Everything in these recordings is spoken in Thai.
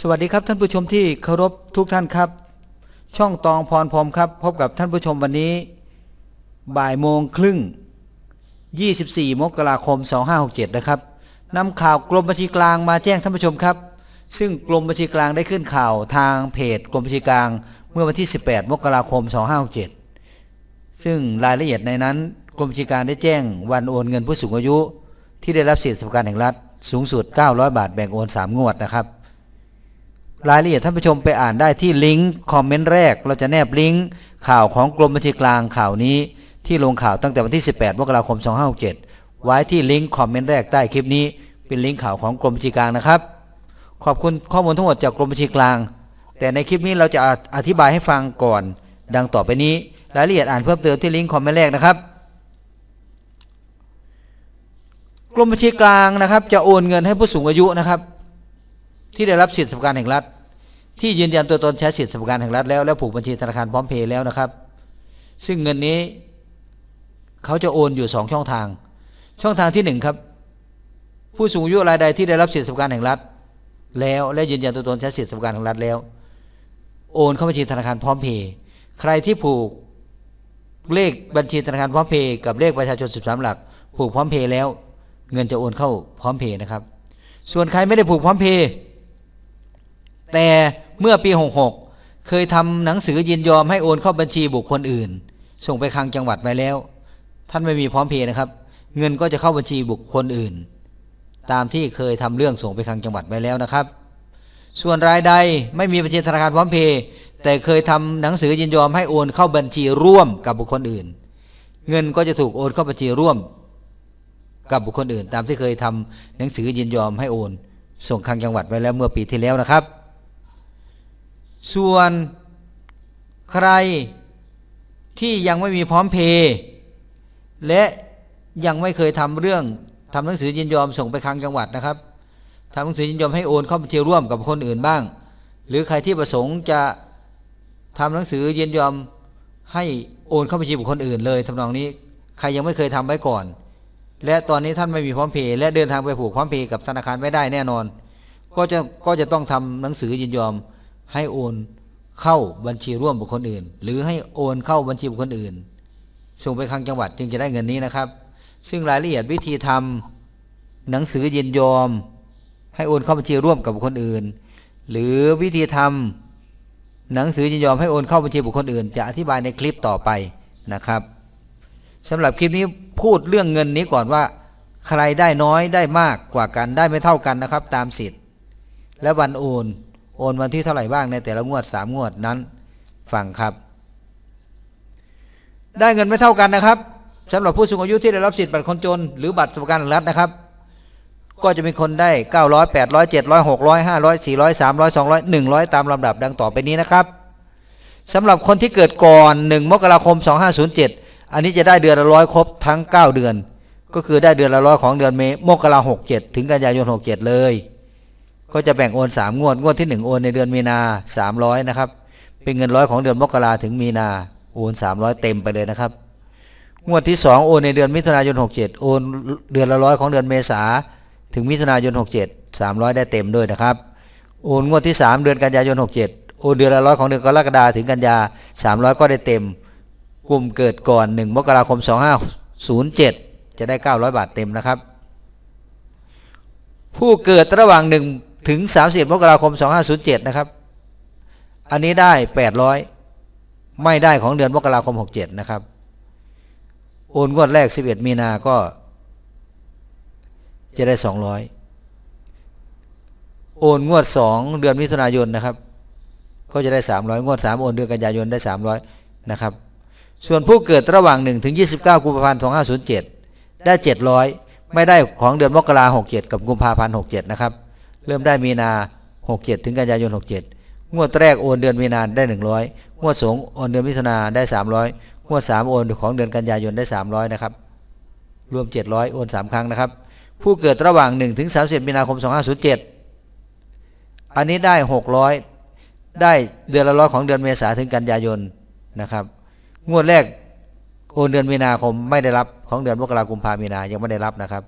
สวัสดีครับท่านผู้ชมที่เคารพทุกท่านครับ ช่องตองพรพรมครับ พบกับท่านผู้ชมวันนี้ บ่ายโมงครึ่ง 24 มกราคม 2567 นะครับนำข่าวกรมบัญชีกลางมาแจ้งท่านผู้ชมครับ ซึ่งกรมบัญชีกลางได้ขึ้นข่าวทางเพจกรมบัญชีกลาง เมื่อวันที่ 18 มกราคม 2567 ซึ่งรายละเอียดในนั้น กรมบัญชีกลางได้แจ้งวันโอนเงินผู้สูงอายุ ที่ได้รับสิทธิสวัสดิการแห่งรัฐสูงสุด 900 บาทแบ่งโอน 3 งวดนะครับ รายละเอียดท่านผู้ชมไปอ่านได้ที่ลิงก์คอมเมนต์แรก เราจะแนบลิงก์ข่าวของกรมบัญชีกลางข่าวนี้ ที่ลงข่าวตั้งแต่วันที่ 18มกราคม 2567 ไว้ที่ลิงก์คอมเมนต์แรกใต้คลิปนี้ เป็นลิงก์ข่าวของกรมบัญชีกลางนะครับ ขอบคุณข้อมูลทั้งหมดจากกรมบัญชีกลาง แต่ในคลิปนี้เราจะอธิบายให้ฟังก่อน ดังต่อไปนี้รายละเอียดอ่านเพิ่มเติมที่ลิงก์คอมเมนต์แรกนะครับกรมบัญชีกลางนะครับ จะโอนเงินให้ผู้สูงอายุนะครับ ที่ได้รับสิทธิสวัสดิการแห่งรัฐ ที่ยืนยันตัวตนใช้สิทธิสวัสดิการแห่งรัฐแล้ว และผูกบัญชีธนาคารพร้อมเพย์แล้วนะครับ ซึ่งเงินนี้เขาจะโอนอยู่สองช่องทาง ช่องทางที่หนึ่งครับ ผู้สูงอายุรายใดที่ได้รับสิทธิสวัสดิการแห่งรัฐ แล้วและยืนยันตัวตนใช้สิทธิสวัสดิการแห่งรัฐแล้ว โอนเข้าบัญชีธนาคารพร้อมเพย์ใครที่ผูกเลขบัญชีธนาคารพร้อมเพย์กับเลขประชาชน 13 หลัก ผูกพร้อมเพย์แล้ว เงินจะโอนเข้าพร้อมเพย์นะครับ ส่วนใครไม่ได้ผูกพร้อมเพย์ แต่เมื่อปี 66 เคยทำหนังสือยินยอมให้โอนเข้าบัญชีบุคคลอื่น ส่งไปคลังจังหวัดไปแล้ว ท่านไม่มีพร้อมเพย์นะครับ เงินก็จะเข้าบัญชีบุคคลอื่น ตามที่เคยทำเรื่องส่งไปคลังจังหวัดไปแล้วนะครับ ส่วนรายใดไม่มีบัญชีธนาคารพร้อมเพย์แต่เคยทำหนังสือยินยอมให้โอนเข้าบัญชีร่วมกับบุคคลอื่น เงินก็จะถูกโอนเข้าบัญชีร่วม กับบุคคลอื่น ตามที่เคยทำหนังสือยินยอมให้โอน ส่งคลังจังหวัดไว้แล้วเมื่อปีที่แล้วนะครับ ส่วนใครที่ยังไม่มีพร้อมเพย์และยังไม่เคยทำเรื่องทำหนังสือยินยอมส่งไปคลังจังหวัดนะครับทำหนังสือยินยอมให้โอนเข้าบัญชีร่วมกับคนอื่นบ้าง หรือใครที่ประสงค์จะทำหนังสือยินยอมให้โอนเข้าบัญชีบุคคลอื่นเลยทำนองนี้ใครยังไม่เคยทำไว้ก่อน และตอนนี้ท่านไม่มีพร้อมเพย์และเดินทางไปผูกพร้อมเพย์กับธนาคารไม่ได้แน่นอน ก็จะก็จะต้องทำหนังสือยินยอม ให้โอนเข้าบัญชีร่วมบุคคลอื่น หรือให้โอนเข้าบัญชีบุคคลอื่น ส่งไปคลังจังหวัดจึงจะได้เงินนี้นะครับ ซึ่งรายละเอียดวิธีทำหนังสือยินยอม ให้โอนเข้าบัญชีร่วมกับบุคคลอื่น หรือวิธีทำหนังสือยินยอมให้โอนเข้าบัญชีบุคคลอื่น จะอธิบายในคลิปต่อไปนะครับสำหรับคลิปนี้พูดเรื่องเงินนี้ก่อนว่า ใครได้น้อยได้มากกว่ากันได้ไม่เท่ากันนะครับ ตามสิทธิ์ และวันโอน โอนวันที่เท่าไหร่บ้างในแต่ละงวดสามงวดนั้นฟังครับ ได้เงินไม่เท่ากันนะครับสำหรับผู้สูงอายุที่ได้รับสิทธิ์บัตรคนจน หรือบัตรสวัสดิการรัฐนะครับ ก็จะมีคนได้ 900 800 700 600 500 400 300 200 100 ตามลำดับดังต่อไปนี้นะครับสำหรับคนที่เกิดก่อน 1 มกราคม 2507 อันนี้จะได้เดือนละร้อยครบทั้ง 9 เดือน ก็คือได้เดือนละร้อยของเดือนเมมกราหกเจ็ดถึงกันยายนหกเจ็ดเลย ก็จะแบ่งโอนสามงวดงวดที่หนึ่งโอนในเดือนมีนาสามร้อยนะครับเป็นเงินร้อยของเดือนมกราถึงมีนาโอนสามร้อยเต็มไปเลยนะครับงวดที่สองโอนในเดือนมิถุนายนหกเจ็ดโอนเดือนละร้อยของเดือนเมษาถึงมิถุนายนหกเจ็ดสามร้อยได้เต็มด้วยนะครับ โอนงวดที่สามเดือนกันยายนหกเจ็ดโอนเดือนละร้อยของเดือนกรกฎาถึงกันยาสามร้อยก็ได้เต็ม กลุ่มเกิดก่อน 1 มกราคม 2507 จะได้ 900 บาทเต็มนะครับ ผู้เกิดระหว่าง 1 ถึง 30 มกราคม 2507 นะครับ อันนี้ได้ 800 ไม่ได้ของเดือนมกราคม 67 นะครับ โอนงวดแรก 11 มีนาก็ จะได้ 200 โอนงวด 2 เดือนมิถุนายนนะครับ ก็จะได้ 300 งวด 3 โอนเดือนกันยายนได้ 300 นะครับ ส่วนผู้เกิดระหว่าง 1 ถึง 29 กุมภาพันธ์ 2507 ได้ 700 ไม่ได้ของเดือนมกราคม 67 กับกุมภาพันธ์ 67 นะครับ เริ่มได้มีนา 67 ถึงกันยายน 67 งวดแรกโอนเดือนมีนาได้ 100 งวดสองโอนเดือนมิถุนาได้ 300 งวด 3 โอนของเดือนกันยายนได้ 300 นะครับ รวม 700 โอน 3 ครั้งนะครับ ผู้เกิดระหว่าง 1 ถึง 30 มีนาคม 2507 อันนี้ได้ 600 ได้เดือนละร้อยของเดือนเมษาถึงกันยายนนะครับ งวดแรกโอนเดือนมีนาคมไม่ได้รับของเดือนมกราคมพามีนายังไม่ได้รับนะครับ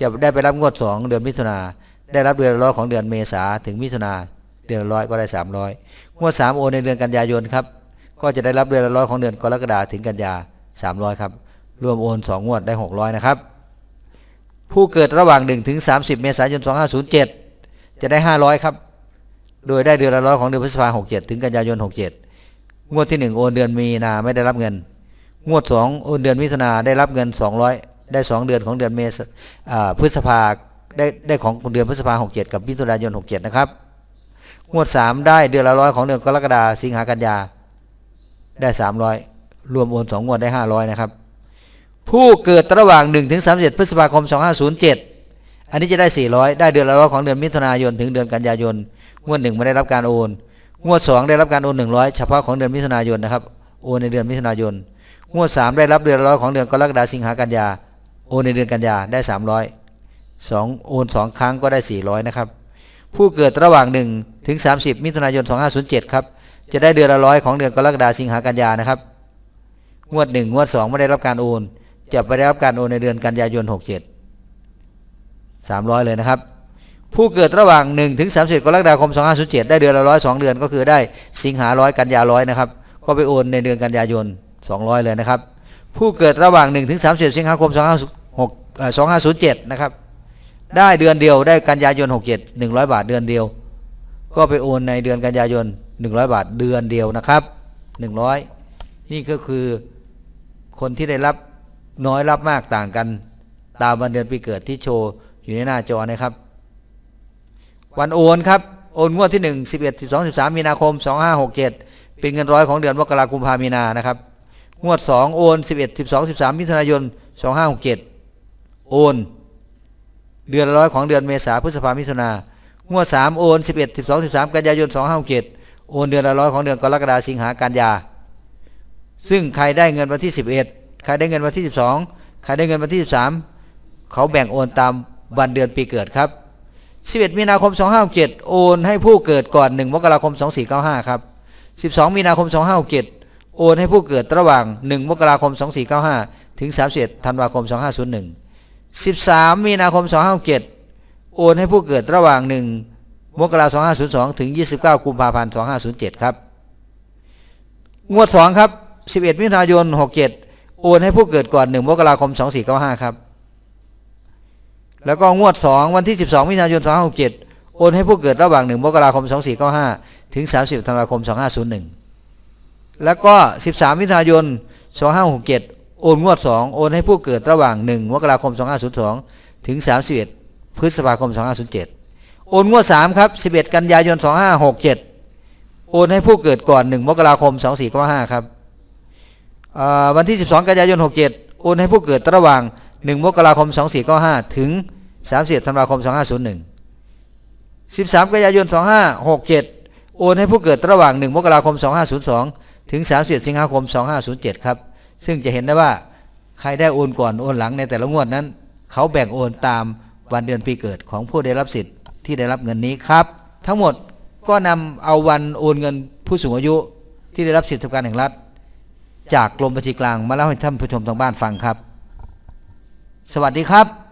จะได้ไปรับงวด 2 เดือนมิถุนา ได้รับเดือนร้อยของเดือนเมษาถึงมิถุนาเดือนร้อยก็ได้สามร้อยงวดสามโอนในเดือนกันยายนครับก็จะได้รับเดือนละร้อยของเดือนกรกฎาถึงกันยาสามร้อยครับ รวมโอนสองงวดได้หกร้อยนะครับ ผู้เกิดระหว่าง 1 ถึง 30 เมษายน 2507 จะได้ 500 ครับ โดยได้เดือนละร้อยของเดือนพฤษภาคม67 ถึงกันยายน 67 งวดที่ 1 โอนเดือนมีนาไม่ได้รับเงิน งวด 2 โอนเดือนมิถุนาได้รับเงิน 200 ได้ 2 เดือนของเดือนเมษาพฤษภา ได้ได้ของเดือนพฤษภาคม67กับมิถุนายน67นะครับ งวด3ได้เดือนละร้อยของเดือนกรกฎาสิงหากันยา ได้300รวมโอน2งงวดได้500นะครับ ผู้เกิดระหว่าง1ถึง31พฤษภาคม2507อันนี้จะได้400ได้เดือนละร้อยของเดือนมิถุนายนถึงเดือนกันยายน งวดหนึ่งไม่ได้รับการโอน งวด2ได้รับการโอน100เฉพาะของเดือนมิถุนายนนะครับ โอนในเดือนมิถุนายน งวด3ได้รับเดือนละร้อยของเดือนกรกฎาสิงหากันยา โอนในเดือนกันยาได้300 2 โอน 2 ครั้งก็ได้ 400 นะครับ ผู้เกิดระหว่าง 1 ถึง 30 มิถุนายน 2507 ครับ จะได้เดือนละร้อยของเดือนกรกฎาคมสิงหากันยานะครับ งวด 1 งวด 2 ไม่ได้รับการโอน จะไปได้รับการโอนในเดือนกันยายน 67 300 เลยนะครับ ผู้เกิดระหว่าง 1 ถึง 30 กรกฎาคม 2507 ได้เดือนละร้อยสองเดือนก็คือได้สิงหาร้อยกันยาร้อยนะครับ ก็ไปโอนในเดือนกันยายน 200 เลยนะครับ ผู้เกิดระหว่าง1ถึง30 สิงหาคม 2506เอ่อ2507 นะครับ ได้เดือนเดียวได้กันยายน67 100บาทเดือนเดียว ก็ไปโอนในเดือนกันยายน100บาทเดือนเดียวนะครับ100นี่ก็คือคนที่ได้รับน้อยรับมากต่างกัน ตามวันเดือนปีเกิดที่โชว์อยู่ในหน้าจอนะครับ วันโอนครับ โอนงวดที่1 11 12 13มีนาคม2567เป็นเงินร้อยของเดือนมกราคมพามีนานะครับ งวด2โอน11 12 13มิถุนายน2567โอน เดือนละร้อยของเดือนเมษาพฤษภามิถุนางวด3โอน11 12 13กันยายน2567โอนเดือนละร้อยของเดือนกรกฎาสิงหากันยา ซึ่งใครได้เงินวันที่11ใครได้เงินวันที่12ใครได้เงินวันที่13เขาแบ่งโอนตามวันเดือนปีเกิดครับ11มีนาคม2567โอนให้ผู้เกิดก่อน1มกราคม2495ครับ12มีนาคม2567โอนให้ผู้เกิดระหว่าง1มกราคม2495ถึง31ธันวาคม2501 13 มีนาคม 257 โอนให้ผู้เกิดระหว่าง 1 มกราคม 2502 ถึง 29 กุมภาพันธ์ 2507 ครับ งวด 2 ครับ 11 มิถุนายน 67 โอนให้ผู้เกิดก่อน 1 มกราคม 2495 ครับ แล้วก็งวด 2 วันที่ 12 มิถุนายน 2567 โอนให้ผู้เกิดระหว่าง 1 มกราคม 2495 ถึง 30 ธันวาคม 2501 แล้วก็ 13 มิถุนายน 2567 โอนงวด 2 โอนให้ผู้เกิดระหว่าง 1มกราคม 2502 ถึง 31 พฤษภาคม 2507 โอนงวด 3 ครับ 11 กันยายน 2567 โอนให้ผู้เกิดก่อน 1 มกราคม 2495 ครับวันที่ 12 กันยายน 67 โอนให้ผู้เกิดระหว่าง 1 มกราคม 2495 ถึง 31 ธันวาคม 2501 13 กันยายน 2567 โอนให้ผู้เกิดระหว่าง 1 มกราคม 2502 ถึง 31 สิงหาคม 2507 ครับ ซึ่งจะเห็นได้ว่าใครได้โอนก่อนโอนหลังในแต่ละงวดนั้น เขาแบ่งโอนตามวันเดือนปีเกิดของผู้ได้รับสิทธิ์ที่ได้รับเงินนี้ครับ ทั้งหมดก็นำเอาวันโอนเงินผู้สูงอายุที่ได้รับสิทธิการแห่งรัฐ จากกรมบัญชีกลางมาเล่าให้ท่านผู้ชมทางบ้านฟังครับ สวัสดีครับ